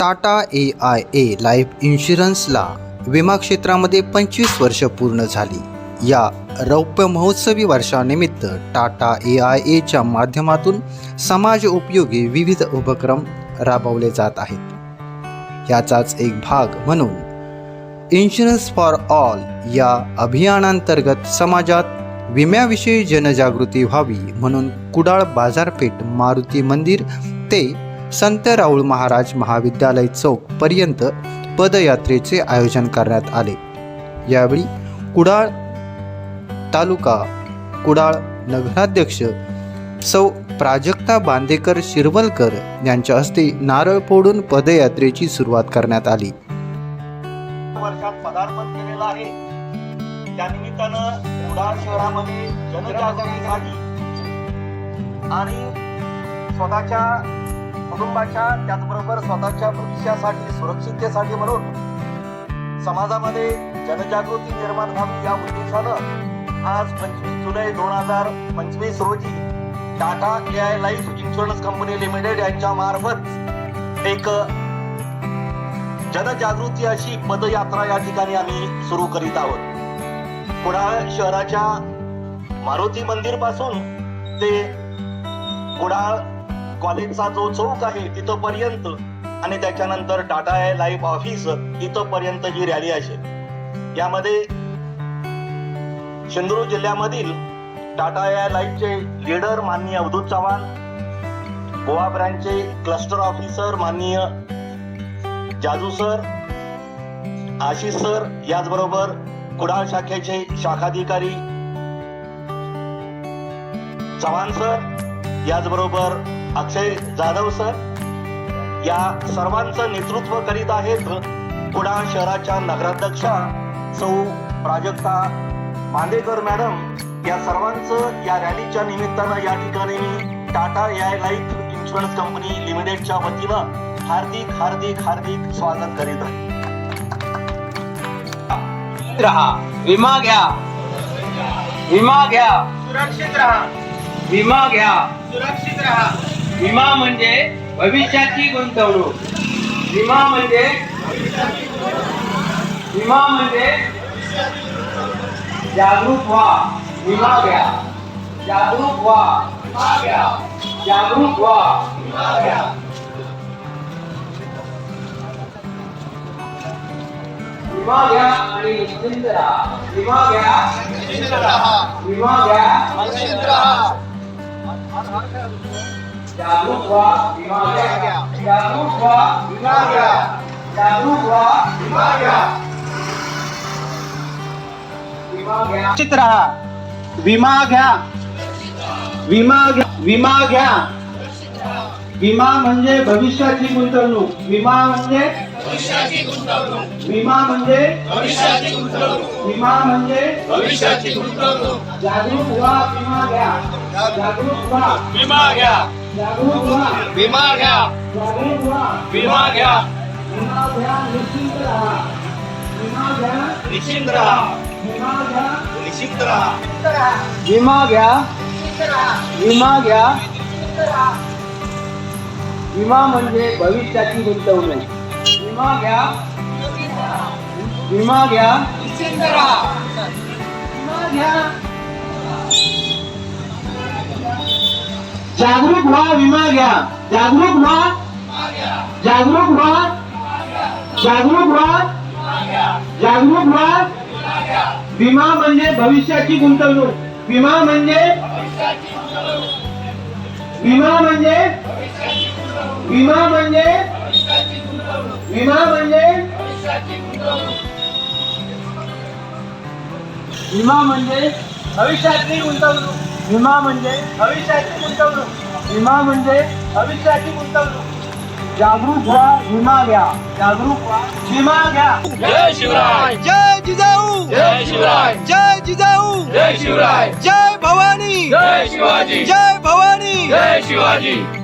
Tata A I A life इन्शुरन्सला विमा क्षेत्रामध्ये पंचवीस वर्ष पूर्ण झाली. या रौप्य महोत्सवी वर्षानिमित्त टाटा ए आय एच्या माध्यमातून समाज उपयोगी विविध उपक्रम राबवले जात आहेत. याचाच एक भाग म्हणून इन्शुरन्स फॉर ऑल या अभियानांतर्गत समाजात विम्याविषयी जनजागृती व्हावी म्हणून कुडाळ बाजारपेठ मारुती मंदिर ते संत राऊळ महाराज महाविद्यालय चौक पर्यंत पदयात्रेचे आयोजन करण्यात आले. यावेळी कुडाळ तालुका कुडाळ नगराध्यक्ष सौ प्राजक्ता बांदेकर शिरवलकर यांच्या हस्ते नारळ फोडून पदयात्रेची सुरुवात करण्यात आली. वर्षात पदार्पण आहे. कुडाळ शहरामध्ये जनजागृतीसाठी आणि स्वतःच्या कुटुंबाच्या त्याचबरोबर स्वतःच्या भविष्यासाठी सुरक्षिततेसाठी म्हणून समाजामध्ये जनजागृती निर्माण व्हावी या उद्देशानं आज पंचवीस जुलै दोन हजार पंचवीस रोजी Tata A I life insurance company limited यांच्या मार्फत एक जनजागृती अशी पदयात्रा या ठिकाणी आम्ही सुरू करीत आहोत. कुडाळ शहराच्या मारुती मंदिरपासून ते कुडाळ कॉलेजचा जो चौक आहे तिथपर्यंत आणि त्याच्यानंतर टाटा ए लाईफ ऑफिस इथपर्यंत ही रॅली असेल. यामध्ये सिंधुदुर्ग जिल्ह्यामधील टाटा ए लाईफचे लीडर माननीय अवधूत चव्हाण गोवा ब्रँचचे क्लस्टर ऑफिसर माननीय जाजू सर आशिष सर याचबरोबर कुडाळ शाखेचे शाखाधिकारी चव्हाण सर याचबरोबर अक्षय जाधव सर या सर्वांचं नेतृत्व करीत आहेत कुडाळ शहराच्या नगराध्यक्षा सौ प्राजक्ता बांदेकर मॅडम. या सर्वांचं या रॅलीच्या निमित्तानं या ठिकाणी मी Tata AI life insurance company लिमिटेडच्या वतीनं हार्दिक हार्दिक हार्दिक स्वागत करीत आहे. रहा विमा घ्या. विमा घ्या. सुरक्षित राहा. विमा घ्या. सुरक्षित राहा. विमा म्हणजे भविष्याची गुंतवणूक. विमा म्हणजे विमा म्हणजे जागरूक व्हा विमा घ्या. जागरूक व्हा विमा घ्या. जागरूक व्हा विमा घ्या. विमा घ्या आणि निश्चिंत राहा. विमा घ्या विमा घ्या. जागरूक व्हा विमा घ्या जागरूक व्हा विमा घ्या जागरूक व्हा विमा घ्या विमा घ्या सुरक्षित राहा विमा घ्या विमा घ्या विमा घ्या विमा म्हणजे भविष्याची गुंतवणूक. विमा म्हणजे विमा म्हणजे विमा म्हणजे जागरूक व्हा विमा घ्या जागरूक व्हा विमा घ्या जागरूक. व्हा विमा घ्या जागरूक व्हा. विमा घ्या विमा घ्या. विमा घ्या निश्चिंत राहा विमा घ्या निश्चिंत राहा विमा घ्या विमा घ्या विमा म्हणजे भविष्याची गुंतवणूक विमा घ्या विमा घ्या विमा घ्या जागरूक व्हा विमा घ्या. जागरूक व्हा. जागरूक व्हा. जागरूक व्हा. जागरूक व्हा. विमा म्हणजे भविष्याची गुंतवणूक. विमा म्हणजे विमा म्हणजे विमा म्हणजे विमा म्हणजे विमा म्हणजे भविष्याची गुंतवणूक. विमा म्हणजे भविष्याची गुंतवणूक. विमा म्हणजे भविष्याची गुंतवणूक. जागरूक व्हा विमा घ्या. जागरूक व्हा विमा घ्या. जय शिवराय. जय जिजाऊ. जय शिवराय. जय जिजाऊ. जय शिवराय. जय भवानी. जय शिवाजी. जय भवानी. जय शिवाजी.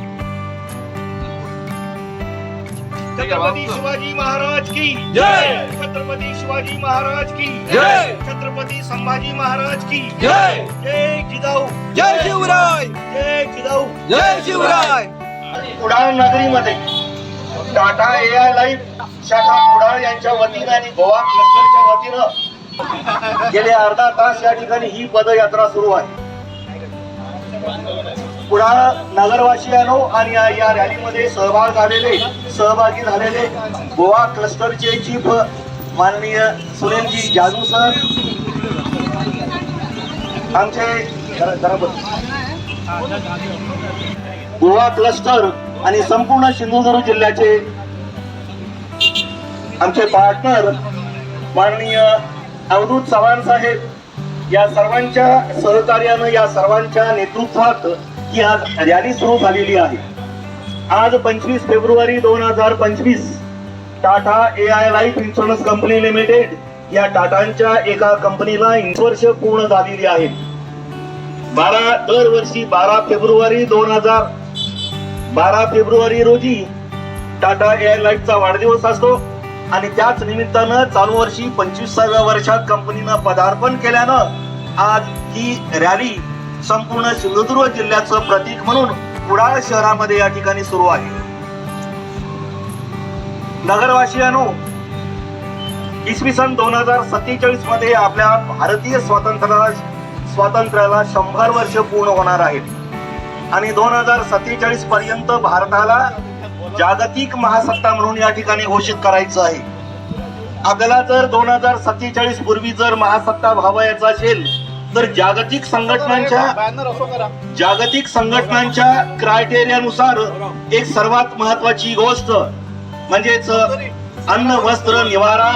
छत्रपती शिवाजी महाराज की. जय! छत्रपती शिवाजी महाराज की. जय! छत्रपती संभाजी महाराज की. जय! जय जिजाऊ. जय शिवराय! जय जिजाऊ. जय शिवराय! कुडाळ नगरीमध्ये टाटा ए आय लाईफ शाखा कुडाळ यांच्या वतीनं आणि गोवा क्लस्टरच्या वतीनं गेले अर्धा तास या ठिकाणी ही पदयात्रा सुरू आहे. कुडाळ नगरवासियानो आणि या- या रॅलीमध्ये सहभाग झालेले सहभागी झालेले गोवा क्लस्टरचे चीफ माननीय सुनीलजी जादू सर. आमचे गोवा क्लस्टर आणि संपूर्ण सिंधुदुर्ग जिल्ह्याचे आमचे पार्टनर माननीय अवधूत चव्हाण साहेब या सर्वांच्या सहकार्यानं या सर्वांच्या नेतृत्वात ही आज रॅली सुरू झालेली आहे. आज पंचवीस फेब्रुवारी दोन हजार पंचवीस Tata A I life insurance company limited या टाटांच्या एका कंपनीला वर्ष पूर्ण झालेली आहेत. बारा दरवर्षी बारा फेब्रुवारी दोन हजार बारा फेब्रुवारी रोजी टाटा एअर लाईफचा वाढदिवस असतो आणि त्याच निमित्तानं चालू वर्षी पंचवीसाव्या वर्षात कंपनीनं पदार्पण केल्यानं आज ही रॅली संपूर्ण सिंधुदुर्ग जिल्ह्याचं प्रतीक म्हणून कुडाळ शहरामध्ये या ठिकाणी सुरू आहे. नगरवासियानो इसवी सन दोन हजार सत्तेचाळीसमध्ये आपल्या भारतीय स्वातंत्र्याला स्वातंत्र्याला शंभर वर्ष पूर्ण होणार आहेत. आणि दोन हजार सत्तेचाळीस पर्यंत भारताला जागतिक महासत्ता म्हणून या ठिकाणी घोषित करायचं आहे. आपल्याला जर दोन हजार सत्तेचाळीस पूर्वी जर महासत्ता व्हावयाचा असेल तर जागतिक संघटनांच्या जागतिक संघटनांच्या क्रायटेरियानुसार एक सर्वात महत्वाची गोष्ट म्हणजेच अन्न वस्त्र निवारा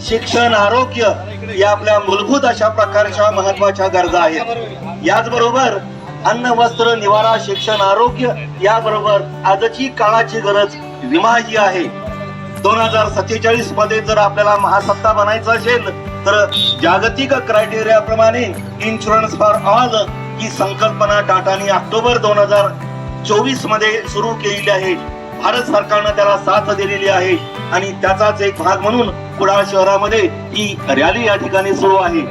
शिक्षण आरोग्य या आपल्या मूलभूत अशा प्रकारच्या महत्त्वाच्या गरजा आहेत. याचबरोबर अन्न वस्त्र निवारा शिक्षण आरोग्य याबरोबर आजची काळाची गरज विमा ही आहे. दोन हजार सत्तेचाळीसमध्ये जर आपल्याला महासत्ता बनायचं असेल तर जागतिक क्रायटेरिया प्रमाणे इन्शुरन्स फॉर ऑल ही संकल्पना टाटाने ऑक्टोबर दोन हजार चोवीसमध्ये सुरू केलेली आहे. भारत सरकारनं त्याला साथ दिलेली आहे आणि त्याचाच एक भाग म्हणून कुडाळ शहरामध्ये ही रॅली या ठिकाणी सुरू आहे.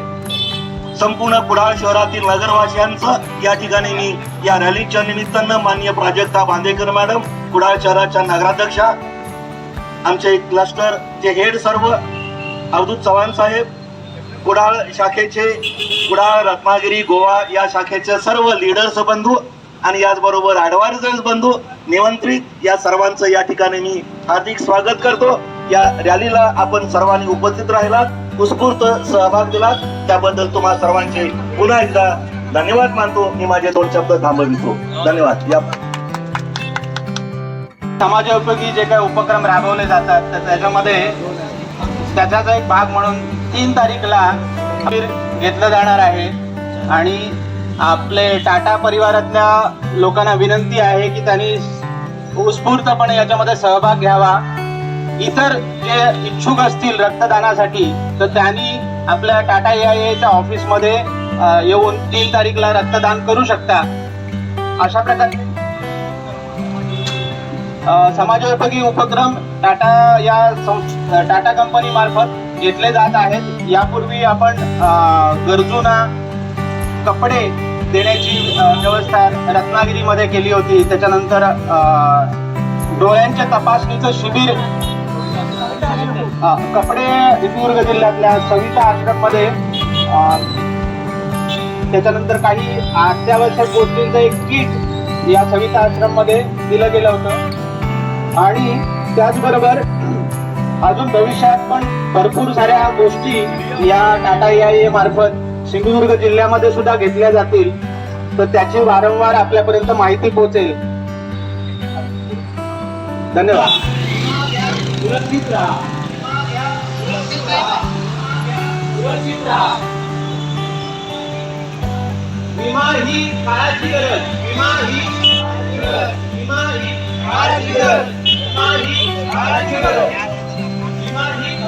संपूर्ण कुडाळ शहरातील नगरवासियांचं या ठिकाणी मी या रॅलीच्या निमित्तानं मान्य प्राजक्ता बांदेकर मॅडम कुडाळ शहराच्या नगराध्यक्षा आमचे क्लस्टर चे हेड सर्व अवधूत चव्हाण साहेब कुडाळ शाखेचे कुडाळ रत्नागिरी गोवा या शाखेचे सर्व लीडर्स बंधू आणि याचबरोबर ऍडवायझर्स बंधू निमंत्रित या सर्वांचं या ठिकाणी मी हार्दिक स्वागत करतो. या रॅलीला आपण सर्वांनी उपस्थित राहिलात उत्स्फूर्त सहभाग दिलात. त्याबद्दल तुम्हा सर्वांचे पुन्हा एकदा धन्यवाद मानतो. मी माझे दोन शब्द थांबवितो. धन्यवाद. या समाजोपयोगी जे काही उपक्रम राबवले जातात तर त्याच्यामध्ये त्याचाच एक भाग म्हणून तीन तारीखला घेतलं जाणार आहे. आणि आपले टाटा परिवारातल्या लोकांना विनंती आहे की त्यांनी उत्स्फूर्तपणे याच्यामध्ये सहभाग घ्यावा. इतर जे इच्छुक असतील रक्तदानासाठी तर त्यांनी आपल्या टाटा ए आय एच्या ऑफिसमध्ये येऊन तीन तारीखला रक्तदान करू शकता. अशा प्रकारे समाजोपयोगी उपक्रम टाटा या टाटा कंपनी मार्फत घेतले जात आहेत. यापूर्वी आपण गरजूंना कपडे देण्याची व्यवस्था रत्नागिरीमध्ये केली होती. त्याच्यानंतर डोळ्यांच्या तपासणीचं शिबिर कपडे सिंधुदुर्ग जिल्ह्यातल्या सविता आश्रममध्ये त्याच्यानंतर काही अत्यावश्यक गोष्टींचं एक किट या सविता आश्रममध्ये दिलं गेलं होतं. आणि त्याचबरोबर अजून भविष्यात पण भरपूर साऱ्या गोष्टी या टाटा ए मार्फत सिंधुदुर्ग जिल्ह्यामध्ये सुद्धा घेतल्या जातील. तर त्याची वारंवार आपल्यापर्यंत माहिती पोहोचेल. धन्यवाद. विमा ही काळाची गरज. विमा ही गरज. विमा ही काळाची गरज. विमा ही काळाची गरज. विमा ही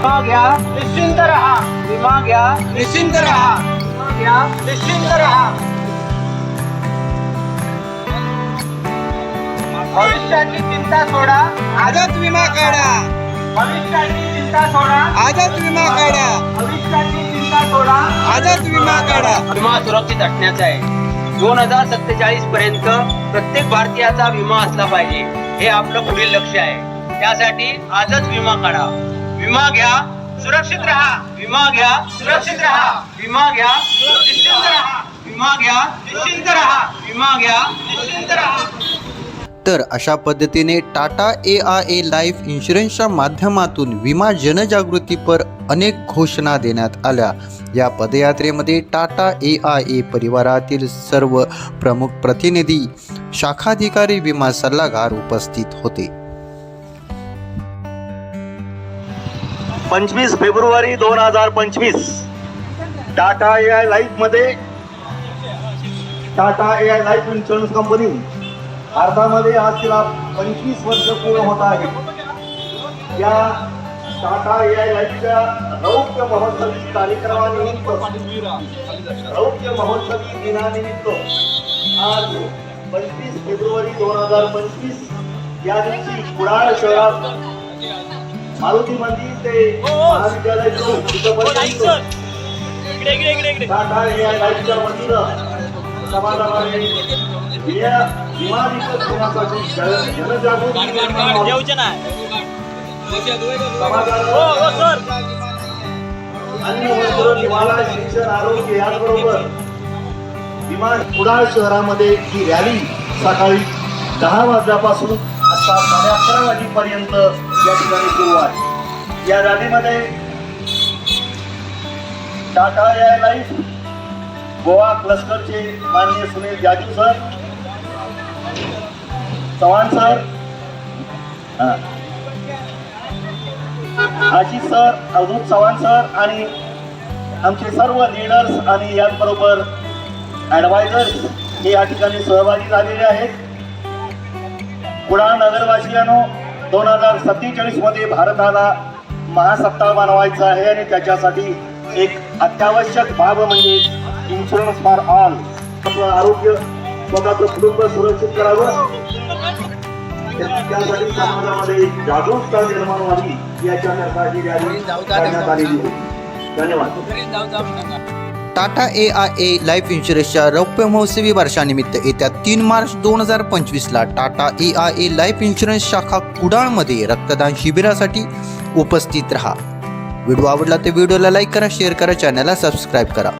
विमा घ्या निश्चिंत राहा. विमा घ्या निश्चिंत राहा. विमा घ्या निश्चिंत राहा. भविष्याची चिंता सोडा. आजच विमा काढा. भविष्याची चिंता सोडा. आजच विमा काढा. भविष्याची विमा सुरक्षित असण्याचा आहे. दोन हजार सत्तेचाळीस पर्यंत प्रत्येक भारतीयाचा विमा असला पाहिजे. हे आपलं पुढील लक्ष आहे. त्यासाठी आजच विमा काढा. विमा घ्या सुरक्षित राहा. विमा घ्या सुरक्षित राहा. विमा घ्या निश्चिंत राहा. विमा घ्या निश्चिंत राहा. विमा घ्या निश्चिंत राहा. तर अशा पद्धतीने Tata A I A life इन्शुरन्सच्या माध्यमातून विमा जनजागृतीपर अनेक घोषणा देण्यात आल्या. या पदयात्रेमध्ये टाटा ए आय ए परिवारातील सर्व प्रमुख प्रतिनिधी शाखाधिकारी विमा सल्लागार उपस्थित होते. पंचवीस फेब्रुवारी दोन हजार पंचवीस. टाटा ए आय लाईफमध्ये Tata A I life insurance company भारतामध्ये आज तिला पंचवीस वर्ष पूर्ण होत आहे. या टाटा ए आय लाईफच्या रौप्य महोत्सवी कार्यक्रमानिमित्त रौप्य महोत्सवी दिनानिमित्त आज पंचवीस फेब्रुवारी दोन हजार पंचवीस या दिवशी कुडाळ शहरात मारुती मंदिर ते महाविद्यालय चौक इथपर्यंत टाटा ए आय लाईफच्या वतीनं समाजामध्ये या विमा विकत घेण्यासाठी जन- जनजागृती निर्माण व्हावी. समाजाला अन्न वस्त्र निवारा शिक्षण आरोग्य याचबरोबर विमान कुडाळ शहरामध्ये ही रॅली सकाळी दहा वाजल्यापासून आता साडे अकरा वाजेपर्यंत या ठिकाणी सुरू आहे या रॅलीमध्ये टाटा एअर लाईफ गोवा क्लस्टरचे माननीय सुनील जाजू सर चव्हाण सर हा. आशिष सर अवधूत चव्हाण सर आणि आमचे सर्व लीडर्स आणि याचबरोबर ॲडवायझर्स हे या ठिकाणी सहभागी झालेले आहेत कुडाळ नगरवासियांनो दोन हजार सत्तेचाळीसमध्ये भारताला महासत्ता बनवायचा आहे आणि त्याच्यासाठी एक अत्यावश्यक बाब म्हणजे इन्शुरन्स फॉर ऑल आपलं आरोग्य स्वतःचं कुटुंब सुरक्षित करावं. त्यासाठी समाजामध्ये जागरूकता निर्माण व्हावी याच्याकरता ही रॅली करण्यात आलेली होती. धन्यवाद. Tata A I A life इन्शुरन्सच्या रौप्य महोत्सवी वर्षानिमित्त येत्या तीन मार्च दोन हजार पंचवीसला Tata A I A life insurance शाखा कुडाळमध्ये रक्तदान शिबिरासाठी उपस्थित रहा. व्हिडिओ आवडला तर व्हिडिओला लाईक करा शेअर करा चॅनलला सबस्क्राईब करा.